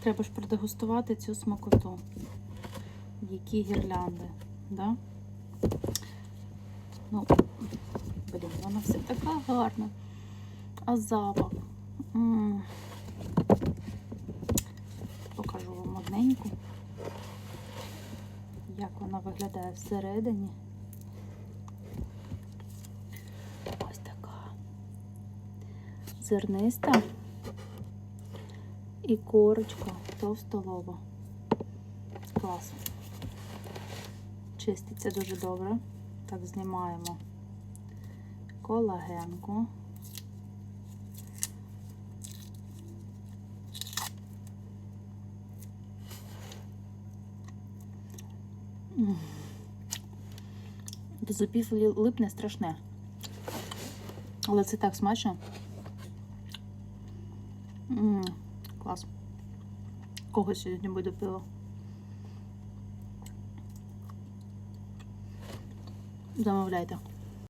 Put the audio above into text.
Треба ж продегустувати цю смакоту. Які гірлянди, да? Ну, блін, вона все така гарна. А запах. М. Покажу вам одненьку, як вона виглядає всередині. Ось така. Зерниста і корочка товстолова. Клас. Чиститься дуже добре. Так, знімаємо колагенку. До зубів липне страшне. Але це так смачно. Клас. Кого сьогодні буде пиво? Замовляйте.